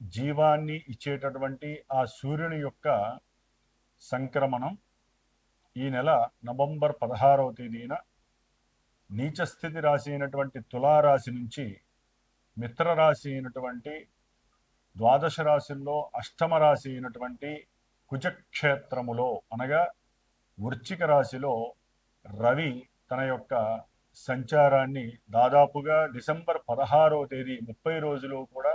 జీవాన్ని ఇచ్చేటటువంటి ఆ సూర్యుని యొక్క సంక్రమణం ఈ నెల నవంబర్ పదహారవ తేదీన నీచస్థితి రాశి అయినటువంటి తులారాశి నుంచి మిత్రరాశి అయినటువంటి ద్వాదశ రాశుల్లో అష్టమ రాశి అయినటువంటి కుజక్షేత్రములో అనగా వృశ్చిక రాశిలో రవి తన యొక్క సంచారాన్ని దాదాపుగా డిసెంబర్ పదహారవ తేదీ ముప్పై రోజులు కూడా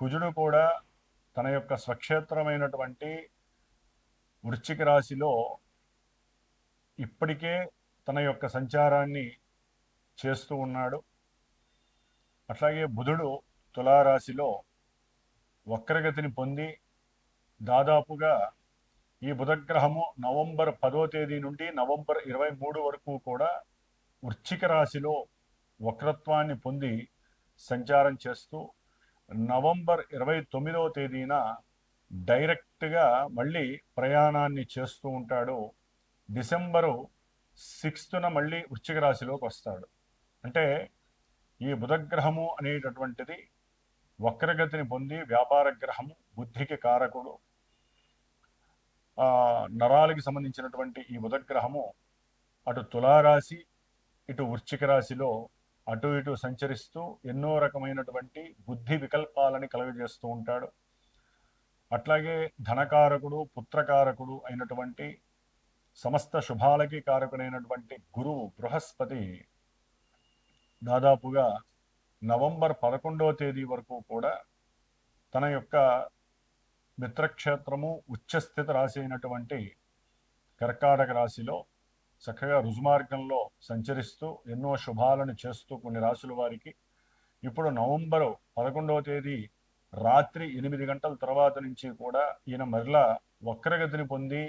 కుజుడు కూడా తన యొక్క స్వక్షేత్రమైనటువంటి వృశ్చిక రాశిలో ఇప్పటికే తన యొక్క సంచారాన్ని చేస్తూ ఉన్నాడు. అట్లాగే బుధుడు తులారాశిలో వక్రగతిని పొంది దాదాపుగా ఈ బుధగ్రహము నవంబర్ పదో తేదీ నుండి నవంబర్ ఇరవై మూడు వరకు కూడా వృశ్చిక రాశిలో వక్రత్వాన్ని పొంది సంచారం చేస్తూ నవంబర్ ఇరవై తొమ్మిదవ తేదీన డైరెక్ట్గా మళ్ళీ ప్రయాణాన్ని చేస్తూ ఉంటాడు. డిసెంబరు సిక్స్త్న మళ్ళీ వృశ్చిక రాశిలోకి వస్తాడు. అంటే ఈ బుధగ్రహము అనేటటువంటిది వక్రగతిని పొంది వ్యాపార గ్రహము బుద్ధికి కారకుడు. నరాలకి సంబంధించినటువంటి ఈ బుధగ్రహము అటు తులారాశి ఇటు వృశ్చిక రాశిలో అటు ఇటు సంచరిస్తూ ఎన్నో రకమైనటువంటి బుద్ధి వికల్పాలని కలుగజేస్తూ ఉంటాడు. అట్లాగే ధనకారకుడు పుత్రకారకుడు అయినటువంటి సమస్త శుభాలకి కారకుడైనటువంటి గురువు బృహస్పతి దాదాపుగా నవంబర్ పదకొండవ తేదీ వరకు కూడా తన యొక్క మిత్రక్షేత్రము ఉచ్చస్థిత రాశి అయినటువంటి కర్కాటక రాశిలో చక్కగా రుజుమార్గంలో సంచరిస్తూ ఎన్నో శుభాలను చేస్తూ కొన్ని రాశుల వారికి ఇప్పుడు నవంబరు పదకొండవ తేదీ రాత్రి ఎనిమిది గంటల తర్వాత నుంచి కూడా ఈయన మరలా వక్రగతిని పొంది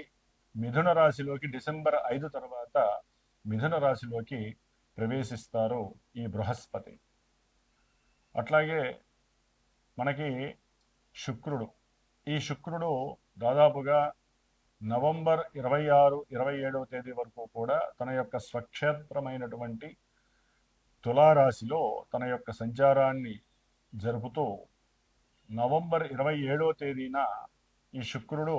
మిథున రాశిలోకి డిసెంబర్ ఐదు తర్వాత మిథున రాశిలోకి ప్రవేశిస్తారు ఈ బృహస్పతి. అట్లాగే మనకి శుక్రుడు. ఈ శుక్రుడు దాదాపుగా నవంబర్ ఇరవై ఆరు ఇరవై ఏడవ తేదీ వరకు కూడా తన యొక్క స్వక్షేత్రమైనటువంటి తులారాశిలో తన యొక్క సంచారాన్ని జరుపుతూ నవంబర్ ఇరవై ఏడవ తేదీన ఈ శుక్రుడు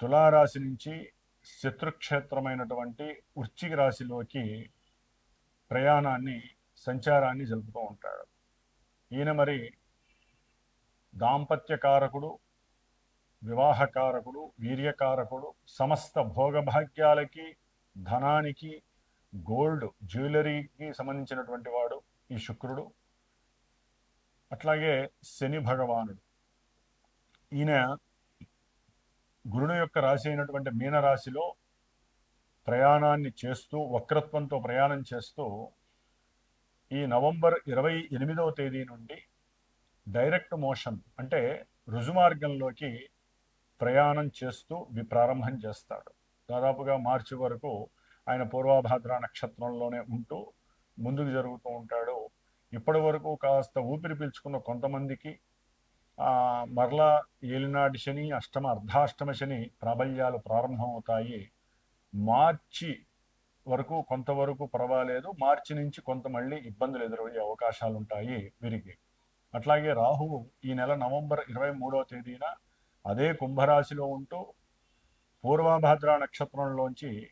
తులారాశి నుంచి శత్రుక్షేత్రమైనటువంటి వృశ్చిక రాశిలోకి ప్రయాణాన్ని సంచారాన్ని జరుపుతూ ఉంటాడు. ఈయన మరి దాంపత్యకారకుడు వివాహకారకుడు వీర్యకారకుడు సమస్త భోగభాగ్యాలకి ధనానికి గోల్డ్ జ్యువెలరీకి సంబంధించినటువంటి వాడు ఈ శుక్రుడు. అట్లాగే శని భగవానుడు. ఈయన గురుడు యొక్క రాశి అయినటువంటి మీనరాశిలో ప్రయాణాన్ని చేస్తూ వక్రత్వంతో ప్రయాణం చేస్తూ ఈ నవంబర్ ఇరవై ఎనిమిదవ తేదీ నుండి డైరెక్ట్ మోషన్ అంటే రుజుమార్గంలోకి ప్రయాణం చేస్తూ వి- ప్రారంభం చేస్తాడు. దాదాపుగా మార్చి వరకు ఆయన పూర్వభాద్ర నక్షత్రంలోనే ఉంటూ ముందుకు జరుగుతూ ఉంటాడు. ఇప్పటి వరకు కాస్త ఊపిరి పీల్చుకున్న కొంతమందికి మరలా ఏలినాటి శని అష్టమ అర్ధాష్టమ శని ప్రాబల్యాలు ప్రారంభమవుతాయి. మార్చి వరకు కొంతవరకు పర్వాలేదు. మార్చి నుంచి కొంత మళ్ళీ ఇబ్బందులు ఎదురయ్యే అవకాశాలు ఉంటాయి వీరికి. అట్లాగే రాహువు ఈ నెల నవంబర్ ఇరవై మూడవ తేదీన అదే కుంభరాశిలో ఉంటూ పూర్వభద్ర నక్షత్రంలోంచి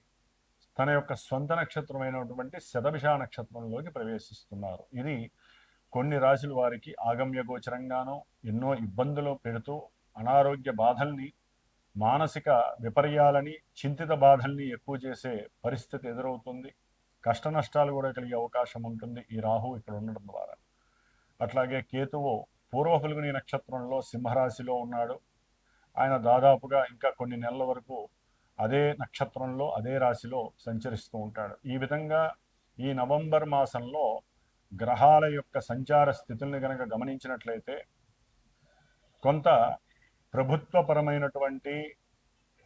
తన యొక్క స్వంత నక్షత్రమైనటువంటి శతభిష నక్షత్రంలోకి ప్రవేశిస్తున్నారు. ఇది కొన్ని రాశుల వారికి ఆగమ్య గోచరంగానో ఎన్నో ఇబ్బందులు పెడుతూ అనారోగ్య బాధల్ని మానసిక విపర్యాలని చింతిత బాధల్ని ఎక్కువ చేసే పరిస్థితి ఎదురవుతుంది. కష్ట నష్టాలు కూడా కలిగే అవకాశం ఉంటుంది ఈ రాహు ఇక్కడ ఉండడం ద్వారా. అట్లాగే కేతువు పూర్వ నక్షత్రంలో సింహరాశిలో ఉన్నాడు. ఆయన దాదాపుగా ఇంకా కొన్ని నెలల వరకు అదే నక్షత్రంలో అదే రాశిలో సంచరిస్తూ ఉంటాడు. ఈ విధంగా ఈ నవంబర్ మాసంలో గ్రహాల యొక్క సంచార స్థితుల్ని గనక గమనించినట్లయితే కొంత ప్రభుత్వపరమైనటువంటి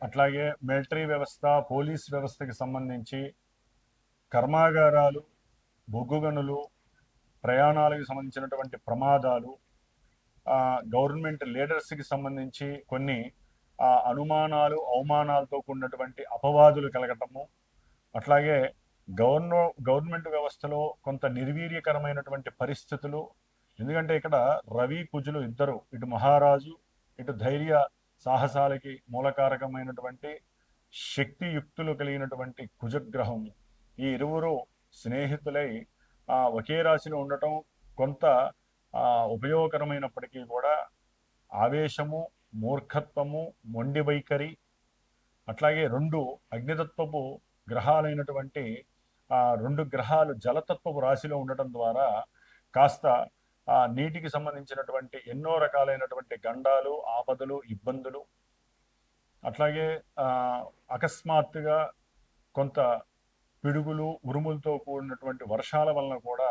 అట్లాగే మిలిటరీ వ్యవస్థ పోలీస్ వ్యవస్థకి సంబంధించి కర్మాగారాలు బొగ్గుగనులు ప్రయాణాలకు సంబంధించినటువంటి ప్రమాదాలు గవర్నమెంట్ లీడర్స్కి సంబంధించి కొన్ని అనుమానాలు అవమానాలతో కూడినటువంటి అపవాదులు కలగటము అట్లాగే గవర్న గవర్నమెంట్ వ్యవస్థలో కొంత నిర్వీర్యకరమైనటువంటి పరిస్థితులు ఎందుకంటే ఇక్కడ రవి కుజులు ఇద్దరు ఇటు మహారాజు ఇటు ధైర్య సాహసాలకి మూలకారకమైనటువంటి శక్తియుక్తులు కలిగినటువంటి కుజగ్రహం. ఈ ఇరువురు స్నేహితులై ఒకే రాశిలో ఉండటం కొంత ఉపయోగకరమైనప్పటికీ కూడా ఆవేశము మూర్ఖత్వము మొండి వైఖరి అట్లాగే రెండు అగ్నితత్వపు గ్రహాలైనటువంటి ఆ రెండు గ్రహాలు జలతత్వపు రాశిలో ఉండటం ద్వారా కాస్త ఆ నీటికి సంబంధించినటువంటి ఎన్నో రకాలైనటువంటి గండాలు ఆపదలు ఇబ్బందులు అట్లాగే అకస్మాత్తుగా కొంత పిడుగులు ఉరుములతో కూడినటువంటి వర్షాల వలన కూడా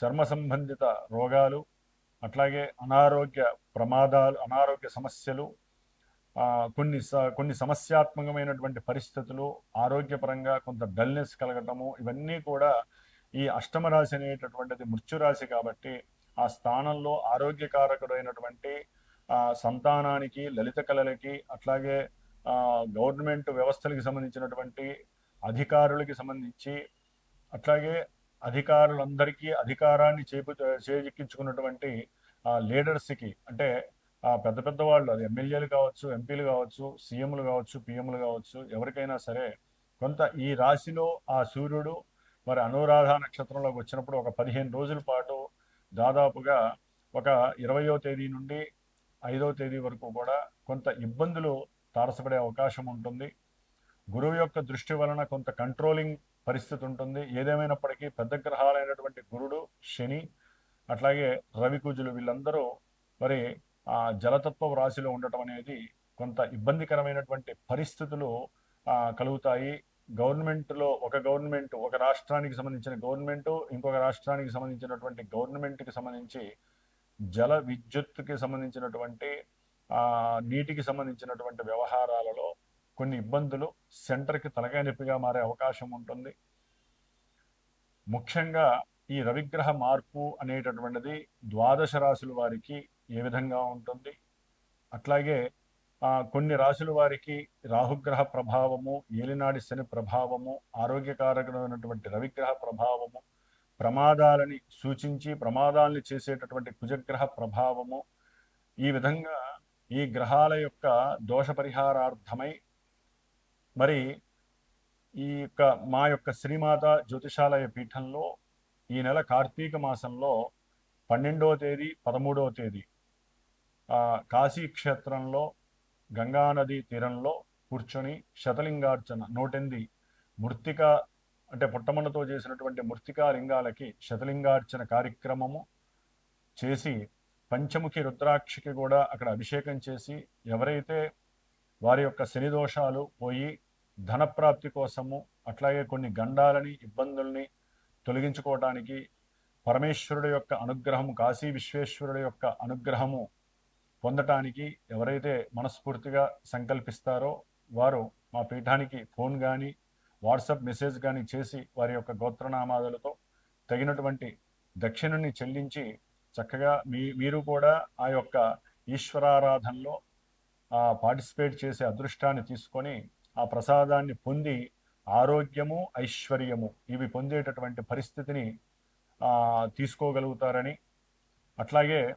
చర్మ సంబంధిత రోగాలు అట్లాగే అనారోగ్య ప్రమాదాలు అనారోగ్య సమస్యలు కొన్ని స- కొన్ని సమస్యాత్మకమైనటువంటి పరిస్థితులు ఆరోగ్యపరంగా కొంత డల్నెస్ కలగటము ఇవన్నీ కూడా ఈ అష్టమ రాశి అనేటటువంటిది మృత్యురాశి కాబట్టి ఆ స్థానంలో ఆరోగ్యకారకుడైనటువంటి సంతానానికి లలిత కళలకి అట్లాగే గవర్నమెంట్ వ్యవస్థలకి సంబంధించినటువంటి అధికారులకి సంబంధించి అట్లాగే అధికారులందరికీ అధికారాన్ని చేపు చేజిక్కించుకున్నటువంటి ఆ, లీడర్స్కి అంటే ఆ పెద్ద పెద్ద వాళ్ళు అది ఎమ్మెల్యేలు కావచ్చు ఎంపీలు కావచ్చు సీఎంలు కావచ్చు పిఎంలు కావచ్చు ఎవరికైనా సరే కొంత ఈ రాశిలో ఆ సూర్యుడు మరి అనురాధ నక్షత్రంలోకి వచ్చినప్పుడు ఒక పదిహేను రోజుల పాటు దాదాపుగా ఒక ఇరవయో తేదీ నుండి ఐదవ తేదీ వరకు కూడా కొంత ఇబ్బందులు తారసపడే అవకాశం ఉంటుంది. గురువు యొక్క దృష్టి వలన కొంత కంట్రోలింగ్ పరిస్థితి ఉంటుంది ఏదేమైనప్పటికీ పెద్ద గ్రహాలైనటువంటి గురుడు శని అట్లాగే రవికుజులు వీళ్ళందరూ మరి ఆ జలతత్వ రాశిలో ఉండటం అనేది కొంత ఇబ్బందికరమైనటువంటి పరిస్థితులు కలుగుతాయి. గవర్నమెంట్లో ఒక గవర్నమెంట్ ఒక రాష్ట్రానికి సంబంధించిన గవర్నమెంట్ ఇంకొక రాష్ట్రానికి సంబంధించినటువంటి గవర్నమెంట్కి సంబంధించి జల విద్యుత్కి సంబంధించినటువంటి నీటికి సంబంధించినటువంటి వ్యవహారాలలో కొన్ని ఇబ్బందులు సెంటర్కి తలగా నొప్పిగా మారే అవకాశం ఉంటుంది. ముఖ్యంగా ఈ రవిగ్రహ మార్పు అనేటటువంటిది ద్వాదశ రాశుల వారికి ఏ విధంగా ఉంటుంది? అట్లాగే కొన్ని రాశుల వారికి రాహుగ్రహ ప్రభావము ఏలినాడి శని ప్రభావము ఆరోగ్యకారకమైనటువంటి రవిగ్రహ ప్రభావము ప్రమాదాలని సూచించి ప్రమాదాలని చేసేటటువంటి కుజగ్రహ ప్రభావము ఈ విధంగా ఈ గ్రహాల యొక్క దోష పరిహారార్థమై మరి ఈ యొక్క మా యొక్క శ్రీమాత జ్యోతిషాలయ పీఠంలో ఈ నెల కార్తీక మాసంలో పన్నెండవ తేదీ పదమూడవ తేదీ కాశీ క్షేత్రంలో గంగానది తీరంలో కూర్చొని శతలింగార్చన నూటెనిమిది మృతిక అంటే పుట్టమన్నతో చేసినటువంటి మృతికా లింగాలకి శతలింగార్చన కార్యక్రమము చేసి పంచముఖి రుద్రాక్షికి కూడా అక్కడ అభిషేకం చేసి ఎవరైతే వారి యొక్క శని దోషాలు పోయి ధనప్రాప్తి కోసము అట్లాగే కొన్ని గండాలని ఇబ్బందుల్ని తొలగించుకోవటానికి పరమేశ్వరుడు యొక్క అనుగ్రహము కాశీ విశ్వేశ్వరుడు యొక్క అనుగ్రహము పొందటానికి ఎవరైతే మనస్ఫూర్తిగా సంకల్పిస్తారో వారు మా పీఠానికి ఫోన్ కానీ వాట్సాప్ మెసేజ్ కానీ చేసి వారి యొక్క గోత్రనామాదులతో తగినటువంటి దక్షిణని చెల్లించి చక్కగా మీ మీరు కూడా ఆ యొక్క ఈశ్వరారాధనలో పార్టిసిపేట్ చేసే అదృష్టాన్ని తీసుకొని ఆ ప్రసాదాన్ని పొంది ఆరోగ్యము ఐశ్వర్యము ఇవి పొందేటటువంటి పరిస్థితిని తీసుకోగలుగుతారని. అట్లాగే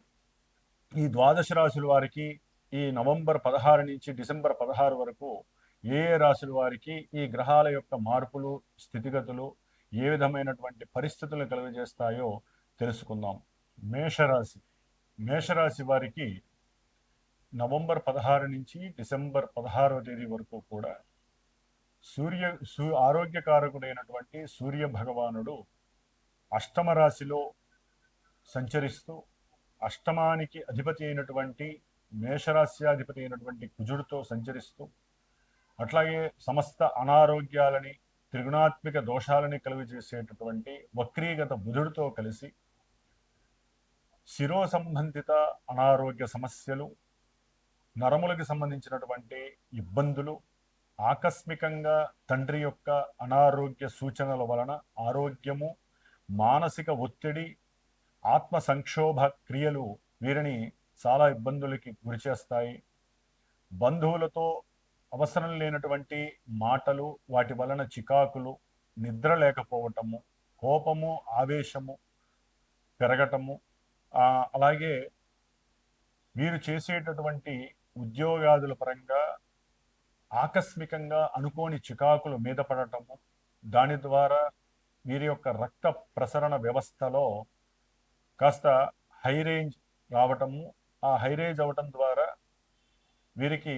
ఈ ద్వాదశ రాశుల వారికి ఈ నవంబర్ పదహారు నుంచి డిసెంబర్ పదహారు వరకు ఏ ఏ రాశుల వారికి ఈ గ్రహాల యొక్క మార్పులు స్థితిగతులు ఏ విధమైనటువంటి పరిస్థితులను కలుగజేస్తాయో తెలుసుకుందాం. మేషరాశి మేషరాశి వారికి నవంబర్ పదహారు నుంచి డిసెంబర్ పదహారవ తేదీ వరకు కూడా సూర్య సూ ఆరోగ్యకారకుడైనటువంటి సూర్య భగవానుడు అష్టమ రాశిలో సంచరిస్తూ అష్టమానికి అధిపతి అయినటువంటి మేషరాశ్యాధిపతి అయినటువంటి కుజుడితో సంచరిస్తూ అట్లాగే సమస్త అనారోగ్యాలని త్రిగుణాత్మిక దోషాలని కలుగజేసేటటువంటి వక్రీగత బుధుడితో కలిసి శిరో సంబంధిత అనారోగ్య సమస్యలు నరములకు సంబంధించినటువంటి ఇబ్బందులు ఆకస్మికంగా తండ్రి యొక్క అనారోగ్య సూచనల వలన ఆరోగ్యము మానసిక ఒత్తిడి ఆత్మ సంక్షోభ క్రియలు వీరిని చాలా ఇబ్బందులకి గురిచేస్తాయి బంధువులతో అవసరం లేనటువంటి మాటలు వాటి వలన చికాకులు నిద్ర లేకపోవటము కోపము ఆవేశము పెరగటము అలాగే వీరు చేసేటటువంటి ఉద్యోగాదుల పరంగా ఆకస్మికంగా అనుకోని చికాకులు మీద పడటము దాని ద్వారా వీరి యొక్క రక్త ప్రసరణ వ్యవస్థలో కాస్త హై రేంజ్ రావటము ఆ హై రేంజ్ అవటం ద్వారా వీరికి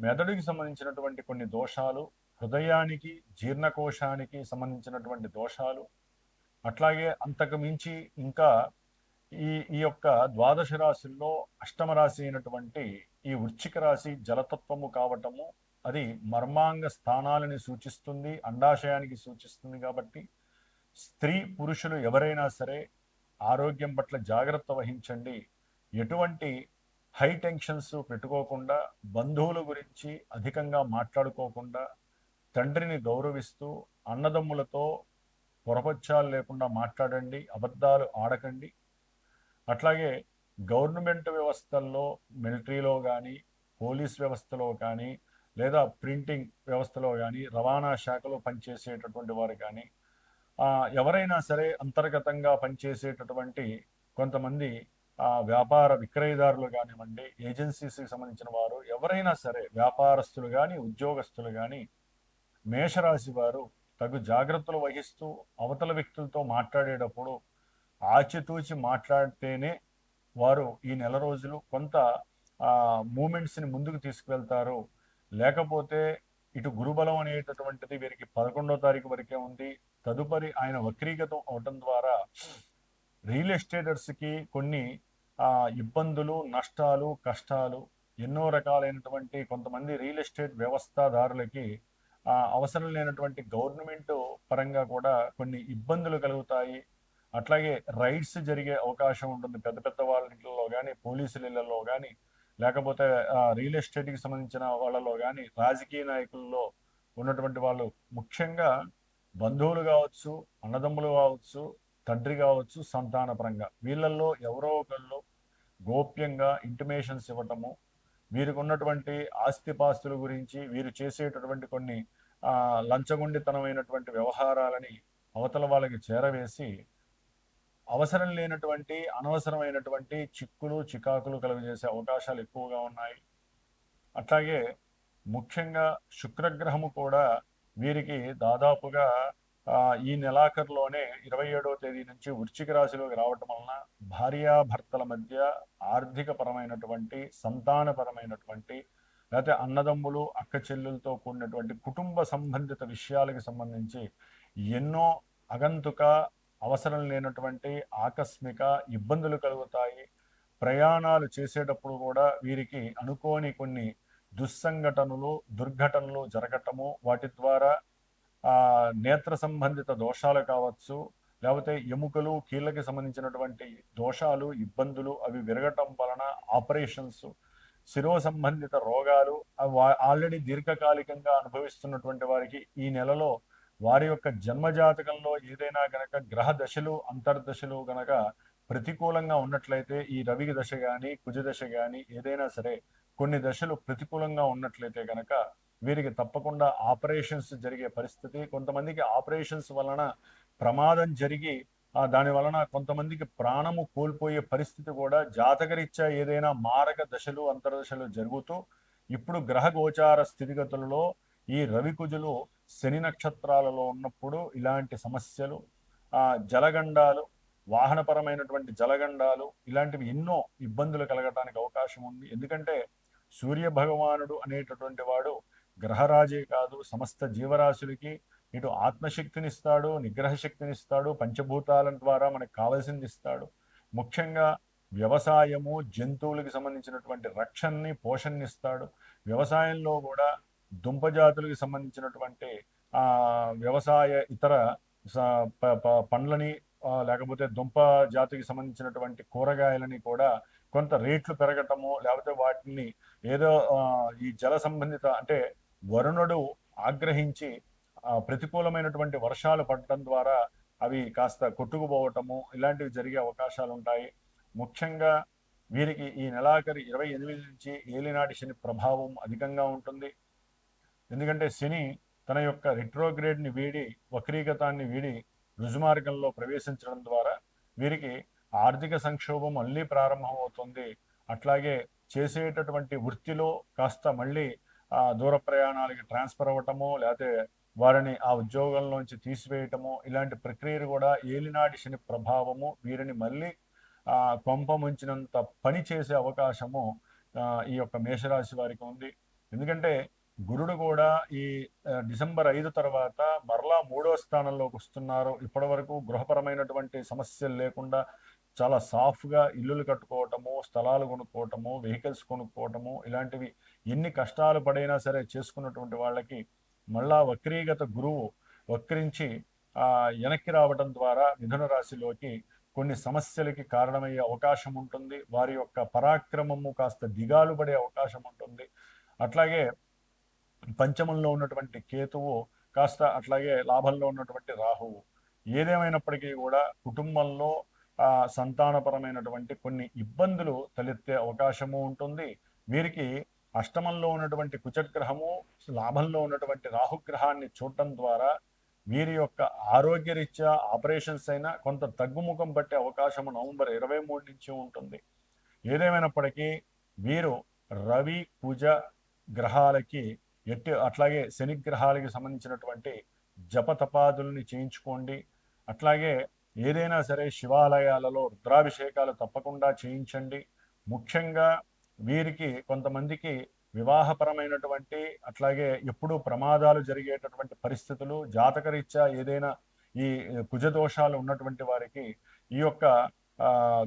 మెదడుకి సంబంధించినటువంటి కొన్ని దోషాలు హృదయానికి జీర్ణకోశానికి సంబంధించినటువంటి దోషాలు అట్లాగే అంతకు మించి ఇంకా ఈ ఈ యొక్క ద్వాదశ రాశుల్లో అష్టమ రాశి అయినటువంటి ఈ వృశ్చిక రాశి జలతత్వము కావటము అది మర్మాంగ స్థానాలని సూచిస్తుంది అండాశయానికి సూచిస్తుంది కాబట్టి స్త్రీ పురుషులు ఎవరైనా సరే ఆరోగ్యం పట్ల జాగ్రత్త వహించండి. ఎటువంటి హై టెన్షన్స్ పెట్టుకోకుండా బంధువుల గురించి అధికంగా మాట్లాడుకోకుండా తండ్రిని గౌరవిస్తూ అన్నదమ్ములతో పొరపచ్చాలు లేకుండా మాట్లాడండి అబద్ధాలు ఆడకండి. అట్లాగే గవర్నమెంట్ వ్యవస్థల్లో మిలిటరీలో కానీ పోలీస్ వ్యవస్థలో కానీ లేదా ప్రింటింగ్ వ్యవస్థలో కానీ రవాణా శాఖలో పనిచేసేటటువంటి వారు కానీ ఎవరైనా సరే అంతర్గతంగా పనిచేసేటటువంటి కొంతమంది వ్యాపార విక్రయదారులు కానివ్వండి ఏజెన్సీస్కి సంబంధించిన వారు ఎవరైనా సరే వ్యాపారస్తులు కానీ ఉద్యోగస్తులు కానీ మేషరాశి వారు తగు జాగ్రత్తలు వహిస్తూ అవతల వ్యక్తులతో మాట్లాడేటప్పుడు ఆచితూచి మాట్లాడితేనే వారు ఈ నెల రోజులు కొంత మూమెంట్స్ని ముందుకు తీసుకువెళ్తారు. లేకపోతే ఇటు గురుబలం అనేటటువంటిది వీరికి పదకొండో తారీఖు వరకే ఉంది. తదుపరి ఆయన వక్రీగతం అవటం ద్వారా రియల్ ఎస్టేటర్స్కి కొన్ని ఇబ్బందులు నష్టాలు కష్టాలు ఎన్నో రకాలైనటువంటి కొంతమంది రియల్ ఎస్టేట్ వ్యవస్థాదారులకి అవసరం లేనటువంటి గవర్నమెంట్ పరంగా కూడా కొన్ని ఇబ్బందులు కలుగుతాయి. అట్లాగే రైడ్స్ జరిగే అవకాశం ఉంటుంది. పెద్ద పెద్ద వాళ్ళ ఇంట్లో కానీ పోలీసుల ఇళ్ళలో కానీ లేకపోతే రియల్ ఎస్టేట్కి సంబంధించిన వాళ్ళలో కానీ రాజకీయ నాయకుల్లో ఉన్నటువంటి వాళ్ళు ముఖ్యంగా బంధువులు కావచ్చు అన్నదమ్ములు కావచ్చు తండ్రి కావచ్చు సంతానపరంగా వీళ్ళల్లో ఎవరో ఒకళ్ళు గోప్యంగా ఇంటిమేషన్స్ ఇవ్వటము వీరికి ఉన్నటువంటి ఆస్తిపాస్తుల గురించి వీరు చేసేటటువంటి కొన్ని లంచగుండితనమైనటువంటి లంచగొండితనమైనటువంటి వ్యవహారాలని అవతల వాళ్ళకి చేరవేసి అవసరం లేనటువంటి అనవసరమైనటువంటి చిక్కులు చికాకులు కలుగజేసే అవకాశాలు ఎక్కువగా ఉన్నాయి. అట్లాగే ముఖ్యంగా శుక్రగ్రహము కూడా వీరికి దాదాపుగా ఈ నెలాఖరులోనే ఇరవై ఏడవ తేదీ నుంచి వృశ్చిక రాశిలోకి రావటం వలన భార్యాభర్తల మధ్య ఆర్థిక పరమైనటువంటి సంతానపరమైనటువంటి లేకపోతే అన్నదమ్ములు అక్క చెల్లెలతో కూడినటువంటి కుటుంబ సంబంధిత విషయాలకు సంబంధించి ఎన్నో అగంతుక అవసరం లేనటువంటి ఆకస్మిక ఇబ్బందులు కలుగుతాయి. ప్రయాణాలు చేసేటప్పుడు కూడా వీరికి అనుకోని కొన్ని దుస్సంఘటనలు దుర్ఘటనలు జరగటము వాటి ద్వారా నేత్ర సంబంధిత దోషాలు కావచ్చు లేకపోతే ఎముకలు కీళ్ళకి సంబంధించినటువంటి దోషాలు ఇబ్బందులు అవి విరగటం వలన ఆపరేషన్స్ శిరో సంబంధిత రోగాలు అవి ఆల్రెడీ దీర్ఘకాలికంగా అనుభవిస్తున్నటువంటి వారికి ఈ నెలలో వారి యొక్క జన్మజాతకంలో ఏదైనా గనక గ్రహ దశలు అంతర్దశలు గనక ప్రతికూలంగా ఉన్నట్లయితే ఈ రవి దశ కానీ కుజ దశ కానీ ఏదైనా సరే కొన్ని దశలు ప్రతికూలంగా ఉన్నట్లయితే గనక వీరికి తప్పకుండా ఆపరేషన్స్ జరిగే పరిస్థితి కొంతమందికి ఆపరేషన్స్ వలన ప్రమాదం జరిగి దాని వలన కొంతమందికి ప్రాణము కోల్పోయే పరిస్థితి కూడా జాతకరీత్యా ఏదైనా మారక దశలు అంతర్దశలు జరుగుతూ ఇప్పుడు గ్రహ గోచార స్థితిగతులలో ఈ రవి కుజులు శని నక్షత్రాలలో ఉన్నప్పుడు ఇలాంటి సమస్యలు జలగండాలు వాహనపరమైనటువంటి జలగండాలు ఇలాంటివి ఎన్నో ఇబ్బందులు కలగటానికి అవకాశం ఉంది. ఎందుకంటే సూర్య భగవానుడు అనేటటువంటి వాడు గ్రహరాజే కాదు సమస్త జీవరాశులకి ఇటు ఆత్మశక్తినిస్తాడు నిగ్రహ శక్తినిస్తాడు పంచభూతాల ద్వారా మనకు కావలసింది ఇస్తాడు. ముఖ్యంగా వ్యవసాయము జంతువులకు సంబంధించినటువంటి రక్షణని పోషణనిస్తాడు వ్యవసాయంలో కూడా దుంపజాతులకు సంబంధించినటువంటి ఆ వ్యవసాయ ఇతర పండ్లని లేకపోతే దుంప జాతికి సంబంధించినటువంటి కూరగాయలని కూడా కొంత రేట్లు పెరగటము లేకపోతే వాటిని ఏదో ఈ జల సంబంధిత అంటే వరుణుడు ఆగ్రహించి ప్రతికూలమైనటువంటి వర్షాలు పడటం ద్వారా అవి కాస్త కొట్టుకుపోవటము ఇలాంటివి జరిగే అవకాశాలు ఉంటాయి. ముఖ్యంగా వీరికి ఈ నెలాఖరి ఇరవై ఎనిమిది నుంచి ఏలినాటి శని ప్రభావం అధికంగా ఉంటుంది. ఎందుకంటే శని తన యొక్క రిట్రోగ్రేడ్ని వీడి వక్రీగతాన్ని వీడి రుజుమార్గంలో ప్రవేశించడం ద్వారా వీరికి ఆర్థిక సంక్షోభం మళ్ళీ ప్రారంభమవుతుంది. అట్లాగే చేసేటటువంటి వృత్తిలో కాస్త మళ్ళీ ఆ, దూర ప్రయాణాలకి ట్రాన్స్ఫర్ అవ్వటము లేకపోతే వారిని ఆ ఉద్యోగంలోంచి తీసివేయటము ఇలాంటి ప్రక్రియలు కూడా ఏలినాటి శని ప్రభావము వీరిని మళ్ళీ ఆ, కొంప ముంచినంత పని చేసే అవకాశము ఈ యొక్క మేషరాశి వారికి ఉంది. ఎందుకంటే గురుడు కూడా ఈ డిసెంబర్ ఐదు తర్వాత మరలా మూడో స్థానంలోకి వస్తున్నారు. ఇప్పటి వరకు గృహపరమైనటువంటి సమస్యలు లేకుండా చాలా సాఫ్ట్గా ఇల్లులు కట్టుకోవటము స్థలాలు కొనుక్కోవటము వెహికల్స్ కొనుక్కోవటము ఇలాంటివి ఎన్ని కష్టాలు పడైనా సరే చేసుకున్నటువంటి వాళ్ళకి మళ్ళా వక్రీగత గురువు వక్రించి వెనక్కి రావడం ద్వారా మిథున రాశిలోకి కొన్ని సమస్యలకి కారణమయ్యే అవకాశం ఉంటుంది. వారి యొక్క పరాక్రమము కాస్త దిగాలు పడే అవకాశం ఉంటుంది. అట్లాగే పంచమంలో ఉన్నటువంటి కేతువు కాస్త అట్లాగే లాభంలో ఉన్నటువంటి రాహువు. ఏదేమైనప్పటికీ కూడా కుటుంబంలో సంతానపరమైనటువంటి కొన్ని ఇబ్బందులు తలెత్తే అవకాశము ఉంటుంది. వీరికి అష్టమంలో ఉన్నటువంటి కుచగ్రహము లాభంలో ఉన్నటువంటి రాహుగ్రహాన్ని చూడటం ద్వారా వీరి యొక్క ఆరోగ్యరీత్యా ఆపరేషన్స్ అయినా కొంత తగ్గుముఖం పట్టే అవకాశము నవంబర్ ఇరవై మూడు నుంచి ఉంటుంది. ఏదేమైనప్పటికీ వీరు రవి కుజ గ్రహాలకి ఎట్టి అట్లాగే శనిగ్రహాలకి సంబంధించినటువంటి జపతపాదుల్ని చేయించుకోండి. అట్లాగే ఏదైనా సరే శివాలయాలలో రుద్రాభిషేకాలు తప్పకుండా చేయించండి. ముఖ్యంగా వీరికి కొంతమందికి వివాహపరమైనటువంటి అట్లాగే ఎప్పుడూ ప్రమాదాలు జరిగేటటువంటి పరిస్థితులు జాతకరీత్యా ఏదైనా ఈ కుజదోషాలు ఉన్నటువంటి వారికి ఈ యొక్క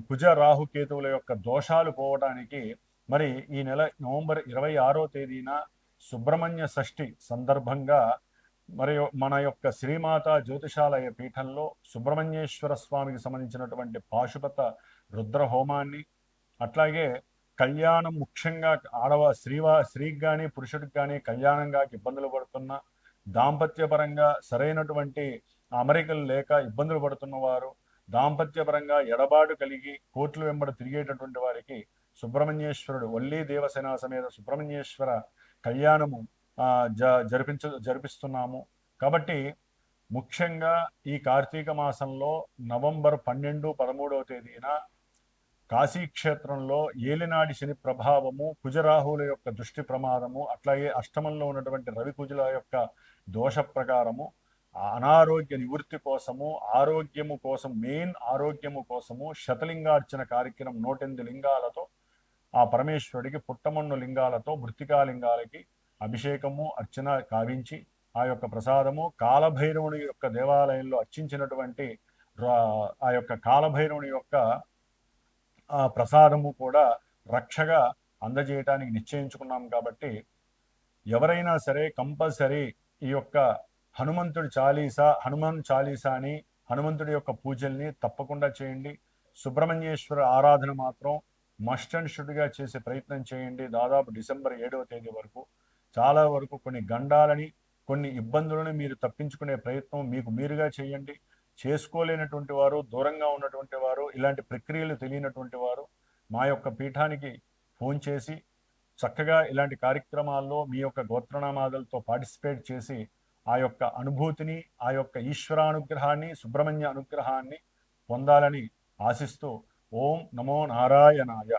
కుజ రాహుకేతువుల యొక్క దోషాలు పోవడానికి మరి ఈ నెల నవంబర్ ఇరవై ఆరో తేదీన సుబ్రహ్మణ్య షష్ఠి సందర్భంగా మరి మన యొక్క శ్రీమాత జ్యోతిషాలయ పీఠంలో సుబ్రహ్మణ్యేశ్వర స్వామికి సంబంధించినటువంటి పాశుపత రుద్ర హోమాన్ని అట్లాగే కళ్యాణం ముఖ్యంగా ఆడవ స్త్రీవా స్త్రీకి కానీ పురుషుడికి కానీ కళ్యాణంగా ఇబ్బందులు పడుతున్న దాంపత్యపరంగా సరైనటువంటి అమరికలు లేక ఇబ్బందులు పడుతున్న వారు దాంపత్యపరంగా ఎడబాటు కలిగి కోట్లు వెంబడి తిరిగేటటువంటి వారికి సుబ్రహ్మణ్యేశ్వరుడు వల్లీ దేవసేన సమేత సుబ్రహ్మణ్యేశ్వర కళ్యాణము జ జరిపించ జరిపిస్తున్నాము. కాబట్టి ముఖ్యంగా ఈ కార్తీక మాసంలో నవంబర్ పన్నెండు పదమూడవ తేదీన కాశీక్షేత్రంలో ఏలినాడి శని ప్రభావము కుజరాహుల యొక్క దృష్టి ప్రమాదము అట్లాగే అష్టమంలో ఉన్నటువంటి రవి కుజుల యొక్క దోష ప్రకారము అనారోగ్య నివృత్తి కోసము ఆరోగ్యము కోసం మెయిన్ ఆరోగ్యము కోసము శతలింగార్చన కార్యక్రమం నూటెనిమిది లింగాలతో ఆ పరమేశ్వరుడికి పుట్టమన్ను లింగాలతో మృతికా లింగాలకి అభిషేకము అర్చన కావించి ఆ యొక్క ప్రసాదము కాలభైరవుని యొక్క దేవాలయంలో అర్చించినటువంటి ఆ యొక్క కాలభైరవుని యొక్క ఆ ప్రసాదము కూడా రక్షగా అందజేయటానికి నిశ్చయించుకున్నాం కాబట్టి ఎవరైనా సరే కంపల్సరీ ఈ యొక్క హనుమంతుడి చాలీసా హనుమాన్ చాలీసాని హనుమంతుడి యొక్క పూజల్ని తప్పకుండా చేయండి. సుబ్రహ్మణ్యేశ్వర ఆరాధన మాత్రం మస్ట్ అండ్ షుడ్గా చేసే ప్రయత్నం చేయండి. దాదాపు డిసెంబర్ ఏడవ తేదీ వరకు చాలా వరకు కొన్ని గండాలని కొన్ని ఇబ్బందులను మీరు తప్పించుకునే ప్రయత్నం మీకు మీరుగా చేయండి. చేసుకోలేనటువంటి వారు దూరంగా ఉన్నటువంటి వారు ఇలాంటి ప్రక్రియలు తెలియనటువంటి వారు మా యొక్క పీఠానికి ఫోన్ చేసి చక్కగా ఇలాంటి కార్యక్రమాల్లో మీ యొక్క గోత్రనామాదలతో పార్టిసిపేట్ చేసి ఆ యొక్క అనుభూతిని ఆ యొక్క ఈశ్వరానుగ్రహాన్ని సుబ్రహ్మణ్య అనుగ్రహాన్ని పొందాలని ఆశిస్తూ ఓం నమో నారాయణాయ.